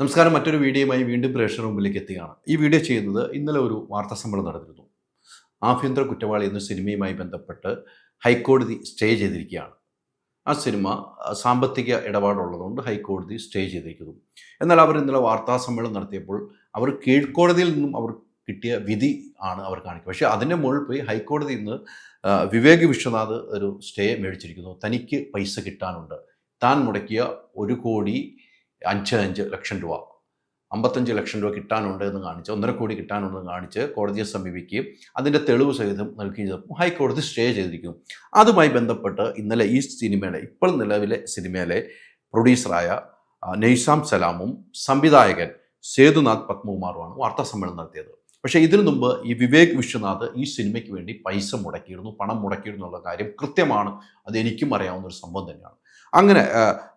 നമസ്കാരം മറ്റൊരു വീഡിയോയുമായി വീണ്ടും പ്രേക്ഷകർ മുമ്പിലേക്ക് എത്തുകയാണ്. ഈ വീഡിയോ ചെയ്യുന്നത് ഇന്നലെ ഒരു വാർത്താ നടന്നിരുന്നു. ആഭ്യന്തര കുറ്റവാളി എന്ന സിനിമയുമായി ബന്ധപ്പെട്ട് ഹൈക്കോടതി സ്റ്റേ ചെയ്തിരിക്കുകയാണ്. ആ സിനിമ സാമ്പത്തിക ഇടപാടുള്ളതുകൊണ്ട് ഹൈക്കോടതി സ്റ്റേ ചെയ്തിരിക്കുന്നു. എന്നാൽ അവർ ഇന്നലെ വാർത്താ സമ്മേളനം നടത്തിയപ്പോൾ അവർ കീഴ്ക്കോടതിയിൽ നിന്നും അവർ കിട്ടിയ വിധി ആണ് അവർ കാണിക്കുക പക്ഷേ അതിന്റെ മുകളിൽ പോയി ഹൈക്കോടതിയിൽ നിന്ന് വിവേക് വിശ്വനാഥ് ഒരു സ്റ്റേ മേടിച്ചിരിക്കുന്നു. തനിക്ക് പൈസ കിട്ടാനുണ്ട്. താൻ മുടക്കിയ ഒരു കോടി അഞ്ച് അഞ്ച് ലക്ഷം രൂപ അമ്പത്തഞ്ച് ലക്ഷം രൂപ കിട്ടാനുണ്ട് എന്ന് കാണിച്ച് ഒന്നര കോടി കിട്ടാനുണ്ടെന്ന് കാണിച്ച് കോടതിയെ സമീപിക്കുകയും അതിന്റെ തെളിവ് സഹിതം നൽകുകയും ഹൈക്കോടതി സ്റ്റേ ചെയ്തിരിക്കും അതുമായി ബന്ധപ്പെട്ട് ഇന്നലെ ഈ സിനിമയിലെ ഇപ്പോൾ നിലവിലെ സിനിമയിലെ പ്രൊഡ്യൂസറായ നെയ്സാം സലാമും സംവിധായകൻ സേതുനാഥ് പത്മകുമാറുമാണ് വാർത്താ സമ്മേളനം നടത്തിയത്. പക്ഷേ ഇതിനു മുമ്പ് ഈ വിവേക് വിശ്വനാഥ് ഈ സിനിമയ്ക്ക് വേണ്ടി പൈസ മുടക്കിയിരുന്നു പണം മുടക്കിയിരുന്നു എന്നുള്ള കാര്യം കൃത്യമാണ്. അത് എനിക്കും അറിയാവുന്ന ഒരു സംഭവം തന്നെയാണ്. അങ്ങനെ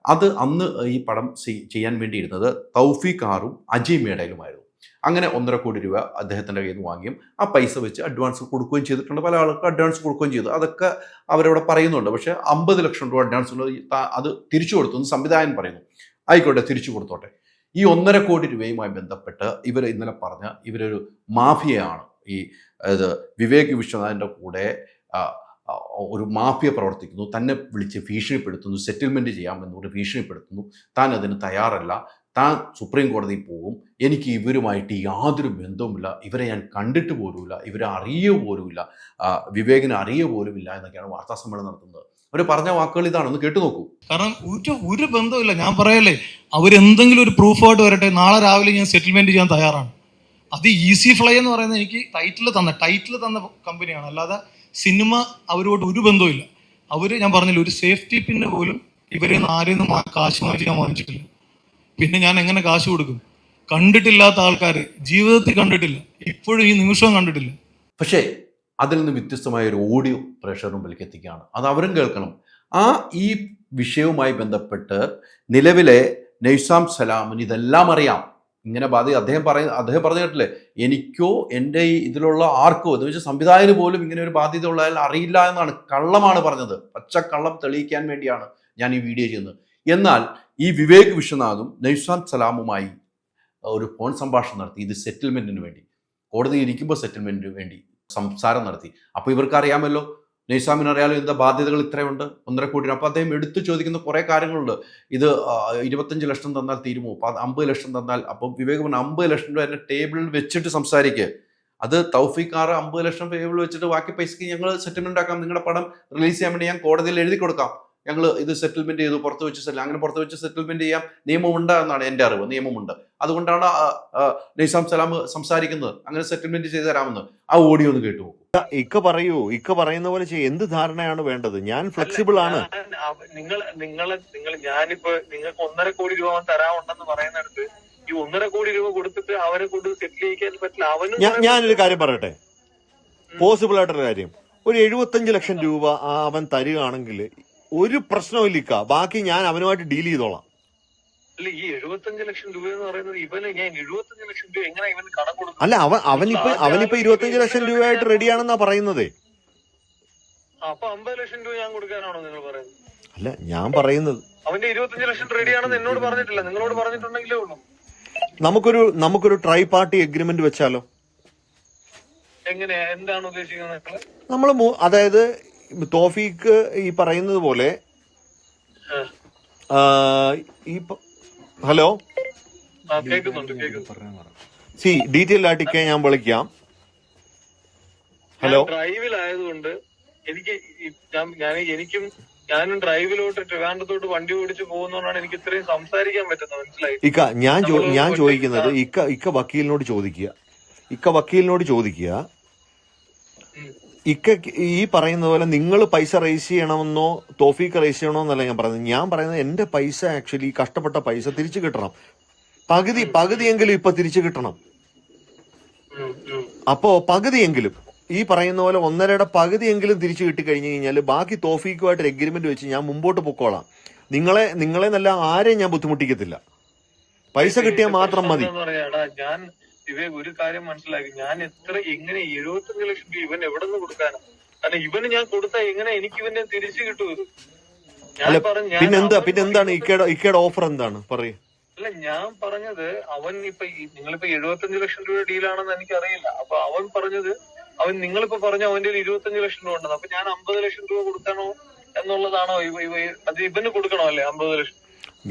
അത് അന്ന് ഈ പടം ചെയ്- ചെയ്യാൻ വേണ്ടിയിരുന്നത് തൗഫീഖ് ആറും അജയ് മേടയിലുമായിരുന്നു. അങ്ങനെ ഒന്നര കോടി രൂപ അദ്ദേഹത്തിന്റെ കയ്യിൽ നിന്ന് വാങ്ങിയും ആ പൈസ വെച്ച് അഡ്വാൻസ് കൊടുക്കുകയും ചെയ്തിട്ടുണ്ട്. പല ആൾക്ക് അഡ്വാൻസ് കൊടുക്കുകയും ചെയ്തു. അതൊക്കെ അവരവിടെ പറയുന്നുണ്ട്. പക്ഷേ അമ്പത് ലക്ഷം രൂപ അഡ്വാൻസ് അത് തിരിച്ചു കൊടുത്തു എന്ന് സംവിധായകൻ പറയുന്നു. ആയിക്കോട്ടെ തിരിച്ചു കൊടുത്തോട്ടെ. ഈ ഒന്നര കോടി രൂപയുമായി ബന്ധപ്പെട്ട് ഇവർ ഇന്നലെ പറഞ്ഞ ഇവരൊരു മാഫിയയാണ്. ഈ അതായത് വിവേക് വിശ്വനാഥിന്റെ കൂടെ ഒരു മാഫിയ പ്രവർത്തിക്കുന്നു. തന്നെ വിളിച്ച് ഭീഷണിപ്പെടുത്തുന്നു. സെറ്റിൽമെന്റ് ചെയ്യാമെന്ന് പറഞ്ഞ് ഭീഷണിപ്പെടുത്തുന്നു. താൻ അതിന് തയ്യാറല്ല. താൻ സുപ്രീം കോടതിയിൽ പോകും എനിക്ക് ഇവരുമായിട്ട് യാതൊരു ബന്ധവുമില്ല. ഇവരെ ഞാൻ കണ്ടിട്ട് പോലുമില്ല. ഇവരെ അറിയുക പോലുമില്ല. വിവേകിനെ അറിയുക പോലുമില്ല എന്നൊക്കെയാണ് വാർത്താ സമ്മേളനം നടത്തുന്നത്. അവർ പറഞ്ഞ വാക്കുകൾ ഇതാണ് ഒന്ന് കേട്ടു നോക്കൂ. കാരണം ഒരു ഒരു ബന്ധമില്ല ഞാൻ പറയല്ലേ അവരെന്തെങ്കിലും ഒരു പ്രൂഫായിട്ട് വരട്ടെ നാളെ രാവിലെ ഞാൻ സെറ്റിൽമെന്റ് ചെയ്യാൻ തയ്യാറാണ്. അത് ഈസി ഫ്ലൈ എന്ന് പറയുന്നത് എനിക്ക് ടൈറ്റിൽ തന്ന ടൈറ്റിൽ തന്ന കമ്പനിയാണ് അല്ലാതെ സിനിമ അവരോട് ഒരു ബന്ധവുമില്ല. അവർ ഞാൻ പറഞ്ഞില്ല ഒരു സേഫ്റ്റി പിന്നെ പോലും ഇവരെ ആരിൽ നിന്ന് കാശ് മാറ്റി ഞാൻ വാങ്ങിച്ചിട്ടില്ല. പിന്നെ ഞാൻ എങ്ങനെ കാശ് കൊടുക്കും? കണ്ടിട്ടില്ലാത്ത ആൾക്കാർ ജീവിതത്തിൽ കണ്ടിട്ടില്ല. ഇപ്പോഴും ഈ നിമിഷവും കണ്ടിട്ടില്ല. പക്ഷേ അതിൽ നിന്ന് വ്യത്യസ്തമായ ഒരു ഓഡിയോ പ്രേക്ഷകർ മുമ്പിലേക്ക് എത്തിക്കുകയാണ്. അത് അവരും കേൾക്കണം. ആ ഈ വിഷയവുമായി ബന്ധപ്പെട്ട് നിലവിലെ നൈസാം സലാമിന് ഇതെല്ലാം അറിയാം. ഇങ്ങനെ ബാധി അദ്ദേഹം പറയ അദ്ദേഹം പറഞ്ഞു കേട്ടില്ലേ? എനിക്കോ എന്റെ ഈ ഇതിലുള്ള ആർക്കോ എന്ന് വെച്ചാൽ സംവിധായകന് പോലും ഇങ്ങനെ ഒരു ബാധ്യത ഉള്ളതിൽ അറിയില്ല എന്നാണ് കള്ളമാണ് പറഞ്ഞത്. പച്ച കള്ളം തെളിയിക്കാൻ വേണ്ടിയാണ് ഞാൻ ഈ വീഡിയോ ചെയ്യുന്നത്. എന്നാൽ ഈ വിവേക് വിശ്വനാഥും നൈസാം സലാമുമായി ഒരു ഫോൺ സംഭാഷണം നടത്തി. ഇത് സെറ്റിൽമെന്റിന് വേണ്ടി. കോടതി ഇരിക്കുമ്പോൾ സെറ്റിൽമെന്റിന് വേണ്ടി. സംസാരം നടത്തി. അപ്പോൾ ഇവർക്ക് അറിയാമല്ലോ നൈസാമിന് അറിയാലോ എന്താ ബാധ്യതകൾ ഇത്രയുണ്ട്? ഒന്നര കോടി അപ്പോൾ അദ്ദേഹം എടുത്തു ചോദിക്കുന്ന കുറേ കാര്യങ്ങളുണ്ട്. ഇത് ഇരുപത്തഞ്ച് ലക്ഷം തന്നാൽ തീരുമോ? അപ്പോൾ അത് അമ്പത് ലക്ഷം തന്നാൽ അപ്പം വിവേക് പറഞ്ഞ അമ്പത് ലക്ഷം രൂപ എന്റെ ടേബിളിൽ വെച്ചിട്ട് സംസാരിക്കുക അത് തൗഫീഖാർ അമ്പത് ലക്ഷം ടേബിൾ വെച്ചിട്ട് ബാക്കി പൈസക്ക് ഞങ്ങൾ സെറ്റിൽമെന്റ് ആക്കാം. നിങ്ങളുടെ പടം റിലീസ് ചെയ്യാൻ വേണ്ടി ഞാൻ കോടതിയിൽ എഴുതി കൊടുക്കാം. ഞങ്ങൾ ഇത് സെറ്റിൽമെന്റ് ചെയ്തു പുറത്ത് വെച്ച് സെറ്റിൽ അങ്ങനെ പുറത്ത് വെച്ച് സെറ്റിൽമെന്റ് ചെയ്യാം നിയമമുണ്ട് എന്നാണ് എന്റെ അറിവ് നിയമമുണ്ട്. അതുകൊണ്ടാണ് നൈസാം സലാം സംസാരിക്കുന്നത്. അങ്ങനെ സെറ്റിൽമെന്റ് ചെയ്തു തരാമെന്ന്. ആ ഓഡിയോ ഒന്ന് കേട്ടു നോക്കൂ. ഇക്ക പറയൂ ഇക്ക പറയുന്ന പോലെ ചെയ്യും. എന്ത് ധാരണയാണ് വേണ്ടത്? ഞാൻ ഫ്ലെക്സിബിൾ ആണ്. നിങ്ങൾ നിങ്ങൾ നിങ്ങൾ ഞാനിപ്പോ നിങ്ങൾക്ക് ഒന്നര കോടി രൂപ തരാമുണ്ടെന്ന് പറയുന്നിടത്ത് ഈ ഒന്നര കോടി രൂപ കൊടുത്തിട്ട് അവരെ കൊണ്ട് സെറ്റിൽ ചെയ്യാൻ പറ്റില്ല. അവന് ഞാൻ ഞാനൊരു കാര്യം പറയട്ടെ? പോസിബിൾ ആയിട്ടൊരു കാര്യം. ഒരു എഴുപത്തഞ്ച് ലക്ഷം രൂപ അവൻ തരികയാണെങ്കിൽ ഒരു പ്രശ്നവും ഇല്ലിക്ക ബാക്കി ഞാൻ അവനുമായിട്ട് ഡീൽ ചെയ്തോളാം. അല്ല ഈ എഴുപത്തഞ്ച് ലക്ഷം രൂപ എന്ന് പറയുന്നത് ഇവന് ഞാൻ എഴുപത്തഞ്ച് ലക്ഷം രൂപ എങ്ങനെ ഇവന് കടം കൊടുക്കും? അല്ല അവൻ അവനിപ്പോ അവനിപ്പോ ഇരുപത്തഞ്ച് ലക്ഷം രൂപയായിട്ട് റെഡിയാണെന്നാ പറയുന്നതേ. അപ്പൊ അമ്പത് ലക്ഷം രൂപ ഞാൻ കൊടുക്കാനാണോ നിങ്ങൾ പറയുന്നത്? അല്ല ഞാൻ പറയുന്നത്. അവന്റെ ഇരുപത്തഞ്ച് ലക്ഷം റെഡിയാണെന്ന് എന്നോട് പറഞ്ഞിട്ടില്ല. നിങ്ങളോട് പറഞ്ഞിട്ടുണ്ടെങ്കിലേ ഉള്ളൂ. നമുക്കൊരു നമുക്കൊരു ട്രൈ പാർട്ടി എഗ്രിമെന്റ് വെച്ചാലോ? എങ്ങനെ എന്താണ് ഉദ്ദേശിക്കുന്നത്? നമ്മൾ അതായത് തോഫീക്ക് ഈ പറയുന്നത് പോലെ ഈ ഹലോ? സി ഡീറ്റെയിൽ ആയിട്ട് ഞാൻ വിളിക്കാം. ഹലോ? ഡ്രൈവിലായതുകൊണ്ട് എനിക്ക് ഞാൻ- എനിക്കും ഞാനും ഡ്രൈവിലോട്ട് ട്രിവാൻഡ്രത്തോട്ട് വണ്ടി ഓടിച്ചു പോകുന്നതുകൊണ്ടാണ് എനിക്ക് ഇത്രയും സംസാരിക്കാൻ പറ്റുന്നത് മനസ്സിലായി? ഇക്ക ഞാൻ ഞാൻ ചോദിക്കുന്നത് ഇക്ക ഇക്ക വക്കീലിനോട് ചോദിക്കുക. ഇക്ക വക്കീലിനോട് ചോദിക്കുക. ഇക്ക ഈ പറയുന്ന പോലെ നിങ്ങൾ പൈസ റേസ് ചെയ്യണമെന്നോ തോഫീക്ക് റേസ് ചെയ്യണമെന്നല്ല ഞാൻ പറയുന്നത്. ഞാൻ പറയുന്നത് എന്റെ പൈസ ആക്ച്വലി കഷ്ടപ്പെട്ട പൈസ തിരിച്ചു കിട്ടണം. പകുതി പകുതിയെങ്കിലും ഇപ്പൊ തിരിച്ചു കിട്ടണം. അപ്പോ പകുതിയെങ്കിലും. ഈ പറയുന്ന പോലെ ഒന്നരയുടെ പകുതിയെങ്കിലും തിരിച്ചു കിട്ടി കഴിഞ്ഞു കഴിഞ്ഞാൽ ബാക്കി തോഫീക്കുമായിട്ട് എഗ്രിമെന്റ് വെച്ച് ഞാൻ മുമ്പോട്ട് പൊക്കോളാം. നിങ്ങളെ നിങ്ങളെ നല്ല ആരെയും ഞാൻ ബുദ്ധിമുട്ടിക്കത്തില്ല. പൈസ കിട്ടിയാൽ മാത്രം മതി. ഞാൻ വിവേക് ഒരു കാര്യം മനസ്സിലാക്കി. ഞാൻ എത്ര എങ്ങനെ എഴുപത്തഞ്ച് ലക്ഷം രൂപ ഇവൻ എവിടെ നിന്ന് കൊടുക്കാനാ? കാരണം ഇവന് ഞാൻ കൊടുത്താ എങ്ങനെ എനിക്ക് ഇവനെ തിരിച്ചു കിട്ടൂ? ഞാൻ പറഞ്ഞു പിന്നെന്താ? പിന്നെന്താണ് ഇക്കയുടെ ഇക്കയുടെ ഓഫർ എന്താണ്? പറയൂ. അല്ല ഞാൻ പറഞ്ഞത് അവൻ ഇപ്പൊ നിങ്ങളിപ്പോ എഴുപത്തഞ്ച് ലക്ഷം രൂപ ഡീലാണെന്ന് എനിക്ക് അറിയില്ല അപ്പൊ അവൻ പറഞ്ഞത് അവൻ നിങ്ങളിപ്പോ പറഞ്ഞ അവന്റെ ഇരുപത്തഞ്ച് ലക്ഷം രൂപ ഉണ്ടെന്ന്. അപ്പൊ ഞാൻ അമ്പത് ലക്ഷം രൂപ കൊടുക്കണോ എന്നുള്ളതാണോ ഇവ- ഇവ- അത് ഇവന് കൊടുക്കണോ അല്ലെ അമ്പത് ലക്ഷം?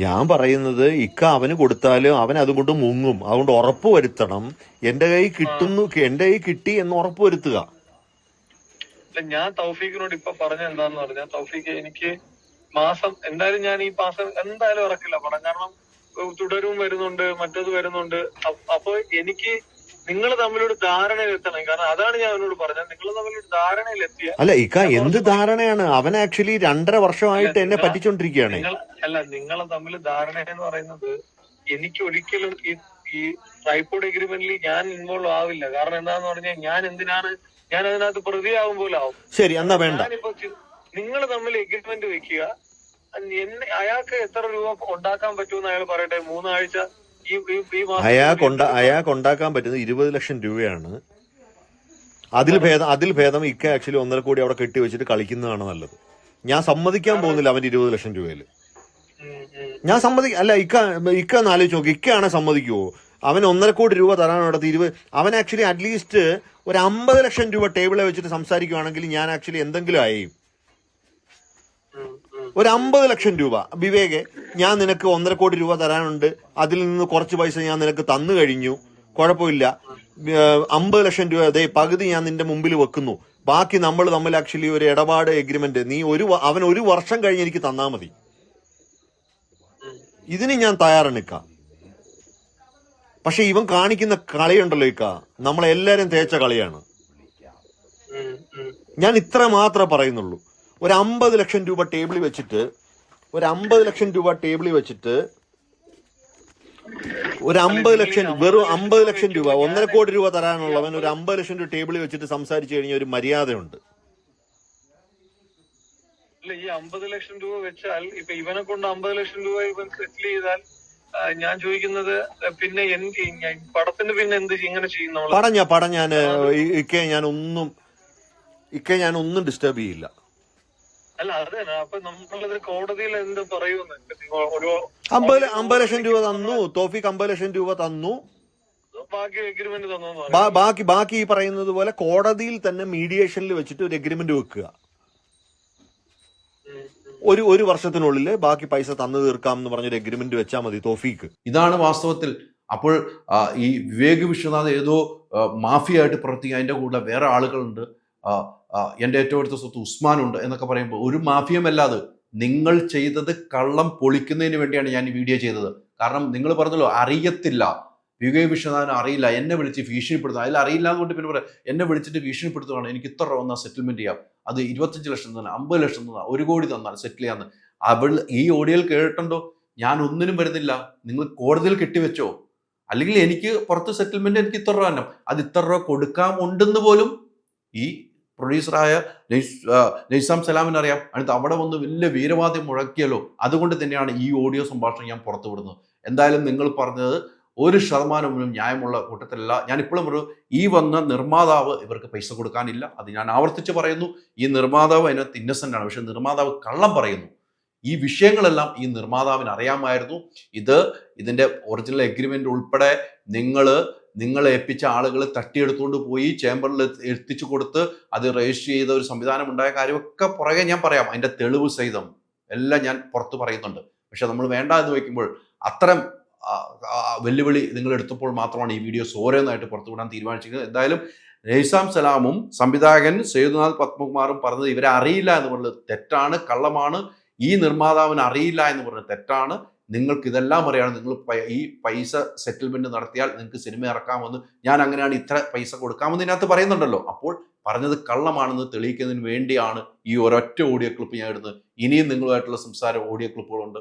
ഞാൻ പറയുന്നത് ഇക്ക അവന് കൊടുത്താലും അവൻ അതുകൊണ്ട് മുങ്ങും. അതുകൊണ്ട് ഉറപ്പ് വരുത്തണം. എന്റെ കൈ കിട്ടുന്നു എന്റെ കൈ കിട്ടി എന്ന് ഉറപ്പ് വരുത്തുക. ഞാൻ തൗഫീഖിനോട് ഇപ്പൊ പറഞ്ഞ എന്താന്ന് പറഞ്ഞാൽ തൗഫീഖ് എനിക്ക് മാസം എന്തായാലും ഞാൻ ഈ മാസം എന്തായാലും ഇറക്കില്ല പടം. കാരണം തുടരും വരുന്നുണ്ട് മറ്റത് വരുന്നുണ്ട്. അപ്പൊ എനിക്ക് നിങ്ങൾ തമ്മിലൊരു ധാരണയിൽ എത്തണം. കാരണം അതാണ് ഞാൻ അവനോട് പറഞ്ഞത്. നിങ്ങൾ തമ്മിലൊരു ധാരണയിൽ എത്തിയ അല്ല ഇക്ക എന്ത് ധാരണയാണ്? അവൻ ആക്ച്വലി രണ്ടര വർഷമായിട്ട് എന്നെ പറ്റിച്ചോണ്ടിരിക്കുകയാണ്. നിങ്ങൾ അല്ല നിങ്ങൾ തമ്മിൽ ധാരണ എന്ന് പറയുന്നത് എനിക്ക് ഒരിക്കലും ഈ ഈ ട്രൈപ്പോഡ് എഗ്രിമെന്റിൽ ഞാൻ ഇൻവോൾവ് ആവില്ല. കാരണം എന്താന്ന് പറഞ്ഞാൽ ഞാൻ എന്തിനാണ് ഞാൻ അതിനകത്ത് പ്രതിയാവും പോലെ ആവും ശരി എന്നാ വേണ്ട. നിങ്ങൾ തമ്മിൽ എഗ്രിമെന്റ് വെക്കുക. എന്നെ അയാൾക്ക് എത്ര രൂപ ഉണ്ടാക്കാൻ പറ്റുമെന്ന് അയാൾ പറയട്ടെ? മൂന്നാഴ്ച അയാൾക്ക് കൊണ്ട അയാൾക്ക് ഉണ്ടാക്കാൻ പറ്റുന്നത് ഇരുപത് ലക്ഷം രൂപയാണ്. അതിൽ ഭേദം അതിൽ ഭേദം ഇക്ക ആക്ച്വലി ഒന്നര കോടി അവിടെ കെട്ടി വെച്ചിട്ട് കളിക്കുന്നതാണ് നല്ലത്. ഞാൻ സമ്മതിക്കാൻ പോകുന്നില്ല അവന്റെ ഇരുപത് ലക്ഷം രൂപയിൽ. ഞാൻ സമ്മതി അല്ല ഇക്ക ഇക്ക ഒന്ന് ആലോചിച്ച് നോക്കി. ഇക്കയാണെ സമ്മതിക്കുവോ? അവൻ ഒന്നര കോടി രൂപ തരാൻ അവിടെ ഇരുപത് അവൻ ആക്ച്വലി അറ്റ്ലീസ്റ്റ് ഒരു അമ്പത് ലക്ഷം രൂപ ടേബിളിൽ വെച്ചിട്ട് സംസാരിക്കുവാണെങ്കിൽ ഞാൻ ആക്ച്വലി എന്തെങ്കിലും ആയി. ഒരു അമ്പത് ലക്ഷം രൂപ. വിവേകെ ഞാൻ നിനക്ക് ഒന്നര കോടി രൂപ തരാനുണ്ട്. അതിൽ നിന്ന് കുറച്ച് പൈസ ഞാൻ നിനക്ക് തന്നു കഴിഞ്ഞു. കുഴപ്പമില്ല. അമ്പത് ലക്ഷം രൂപ അതേ പകുതി ഞാൻ നിന്റെ മുമ്പിൽ വെക്കുന്നു. ബാക്കി നമ്മൾ തമ്മിൽ ആക്ച്വലി ഒരു ഇടപാട് എഗ്രിമെന്റ് നീ ഒരു അവൻ ഒരു വർഷം കഴിഞ്ഞ് എനിക്ക് തന്നാ മതി. ഇതിന് ഞാൻ തയ്യാറാണ് പക്ഷെ ഇവൻ കാണിക്കുന്ന കളിയുണ്ടല്ലോ ഇക്ക. നമ്മളെല്ലാരും തേച്ച കളിയാണ്. ഞാൻ ഇത്ര മാത്രമേ പറയുന്നുള്ളൂ. ഒരു അമ്പത് ലക്ഷം രൂപ ടേബിളിൽ വെച്ചിട്ട് ഒരു അമ്പത് ലക്ഷം രൂപ ടേബിളിൽ വെച്ചിട്ട് ഒരു അമ്പത് ലക്ഷം വെറും അമ്പത് ലക്ഷം രൂപ ഒന്നര കോടി രൂപ തരാനുള്ളവൻ ഒരു അമ്പത് ലക്ഷം രൂപ ടേബിളിൽ വെച്ചിട്ട് സംസാരിച്ചു കഴിഞ്ഞാൽ ഒരു മര്യാദയുണ്ട്. ഈ അമ്പത് ലക്ഷം രൂപ വെച്ചാൽ ഇപ്പൊ ഇവനെ കൊണ്ട് അമ്പത് ലക്ഷം രൂപ ഇവൻ സെറ്റിൽ ചെയ്താൽ ഞാൻ ചോദിക്കുന്നത് പിന്നെ എന്ത് പടത്തിന് പിന്നെ എന്ത് ഇങ്ങനെ ചെയ്യുന്ന പടം ഞാൻ പടം ഞാൻ ഇക്കെ ഞാൻ ഒന്നും ഇക്കെ ഞാൻ ഒന്നും ഡിസ്റ്റർബ് ചെയ്യില്ല. അല്ല അതെ അപ്പൊ നമ്മളിത് കോടതിയിൽ എന്ത് പറയുമെന്ന് ഒരു അമ്പത് അമ്പത് ലക്ഷം രൂപ തന്നു തോഫിക്ക് അമ്പത് ലക്ഷം രൂപ തന്നു. ബാക്കി എഗ്രിമെന്റ് തന്നു ബാക്കി ബാക്കി ഈ പറയുന്നത് പോലെ കോടതിയിൽ തന്നെ മീഡിയേഷനിൽ വെച്ചിട്ട് ഒരു എഗ്രിമെന്റ് വെക്കുക. ഒരു ഒരു വർഷത്തിനുള്ളിൽ ബാക്കി പൈസ തന്നു തീർക്കാം എന്ന് പറഞ്ഞൊരു എഗ്രിമെന്റ് വെച്ചാൽ മതി തോഫീക്ക്. ഇതാണ് വാസ്തവത്തിൽ. അപ്പോൾ ഈ വിവേക് വിശ്വനാഥ് ഏതോ മാഫിയായിട്ട് പ്രവർത്തിക്കുക അതിന്റെ കൂടെ വേറെ ആളുകളുണ്ട്. എന്റെ ഏറ്റവും അടുത്ത സ്വത്ത് ഉസ്മാനുണ്ട് എന്നൊക്കെ പറയുമ്പോൾ ഒരു മാഫിയമല്ലാതെ നിങ്ങൾ ചെയ്തത് കള്ളം പൊളിക്കുന്നതിന് വേണ്ടിയാണ് ഞാൻ ഈ വീഡിയോ ചെയ്തത്. കാരണം നിങ്ങൾ പറഞ്ഞല്ലോ അറിയത്തില്ല. വി കെ വിശ്വനാഥൻ അറിയില്ല എന്നെ വിളിച്ച് ഭീഷണിപ്പെടുത്തുക അതിൽ അറിയില്ല എന്നുകൊണ്ട് പിന്നെ പറയാം എന്നെ വിളിച്ചിട്ട് ഭീഷണിപ്പെടുത്തുകയാണ് എനിക്ക് ഇത്ര രൂപ സെറ്റിൽമെന്റ് ചെയ്യാം. അത് ഇരുപത്തഞ്ച് ലക്ഷം തന്നെ അമ്പത് ലക്ഷം തന്നെ ഒരു കോടി തന്നാൽ സെറ്റിൽ ചെയ്യാന്ന്. അവൾ ഈ ഓഡിയോയിൽ കേട്ടിട്ടുണ്ടോ? ഞാൻ ഒന്നിനും വരുന്നില്ല. നിങ്ങൾ കോടതിയിൽ കെട്ടിവെച്ചോ? അല്ലെങ്കിൽ എനിക്ക് പുറത്ത് സെറ്റിൽമെന്റ് എനിക്ക് ഇത്ര രൂപ തന്നെ അത് ഇത്ര രൂപ കൊടുക്കാൻ ഉണ്ടെന്ന് പോലും ഈ പ്രൊഡ്യൂസറായ നൈസ്- സലാമിന് അറിയാം. അടുത്ത് അവിടെ വന്ന് വലിയ വീരവാദ്യം മുഴക്കിയല്ലോ അതുകൊണ്ട് തന്നെയാണ് ഈ ഓഡിയോ സംഭാഷണം ഞാൻ പുറത്തുവിടുന്നത് എന്തായാലും നിങ്ങൾ പറഞ്ഞത് ഒരു ശതമാനവും ന്യായമുള്ള കൂട്ടത്തിലല്ല. ഞാനിപ്പോഴും ഒരു ഈ വന്ന നിർമ്മാതാവ് ഇവർക്ക് പൈസ കൊടുക്കാനില്ല. അത് ഞാൻ ആവർത്തിച്ച് പറയുന്നു. ഈ നിർമ്മാതാവ് അതിനകത്ത് ഇന്നസെന്റ് ആണ്. പക്ഷെ നിർമ്മാതാവ് കള്ളം പറയുന്നു. ഈ വിഷയങ്ങളെല്ലാം ഈ നിർമ്മാതാവിന് അറിയാമായിരുന്നു. ഇത് ഇതിന്റെ ഒറിജിനൽ എഗ്രിമെന്റ് ഉൾപ്പെടെ നിങ്ങൾ നിങ്ങളെ ഏൽപ്പിച്ച ആളുകൾ തട്ടിയെടുത്തുകൊണ്ട് പോയി ചേംബറിൽ എത്തിച്ചു കൊടുത്ത് അത് രജിസ്റ്റർ ചെയ്ത ഒരു സംവിധാനം ഉണ്ടായ കാര്യമൊക്കെ പുറകെ ഞാൻ പറയാം. അതിന്റെ തെളിവ് സഹിതം എല്ലാം ഞാൻ പുറത്ത് പറയുന്നുണ്ട്. പക്ഷെ നമ്മൾ വേണ്ട എന്ന് വയ്ക്കുമ്പോൾ അത്തരം വെല്ലുവിളി നിങ്ങൾ എടുത്തപ്പോൾ മാത്രമാണ് ഈ വീഡിയോസ് ഓരോന്നായിട്ട് പുറത്തുവിടാൻ തീരുമാനിച്ചത് എന്തായാലും നൈസാം സലാമും സംവിധായകൻ സേതുനാഥ് പത്മകുമാറും പറഞ്ഞത് ഇവരെ അറിയില്ല എന്ന് പറഞ്ഞത് തെറ്റാണ് കള്ളമാണ് ഈ നിർമ്മാതാവിന് അറിയില്ല എന്ന് പറഞ്ഞത് തെറ്റാണ്. നിങ്ങൾക്ക് ഇതെല്ലാം അറിയാണ്. നിങ്ങൾ ഈ പൈസ സെറ്റിൽമെന്റ് നടത്തിയാൽ നിങ്ങൾക്ക് സിനിമ ഇറക്കാമെന്ന് ഞാൻ അങ്ങനെയാണ് ഇത്ര പൈസ കൊടുക്കാമെന്ന് ഇതിനകത്ത് പറയുന്നുണ്ടല്ലോ. അപ്പോൾ പറഞ്ഞത് കള്ളമാണെന്ന് തെളിയിക്കുന്നതിന് വേണ്ടിയാണ് ഈ ഒരൊറ്റ ഓഡിയോ ക്ലിപ്പ് ഞാൻ ഇടുന്നത്. ഇനിയും നിങ്ങളുമായിട്ടുള്ള സംസാര ഓഡിയോ ക്ലിപ്പുകളുണ്ട്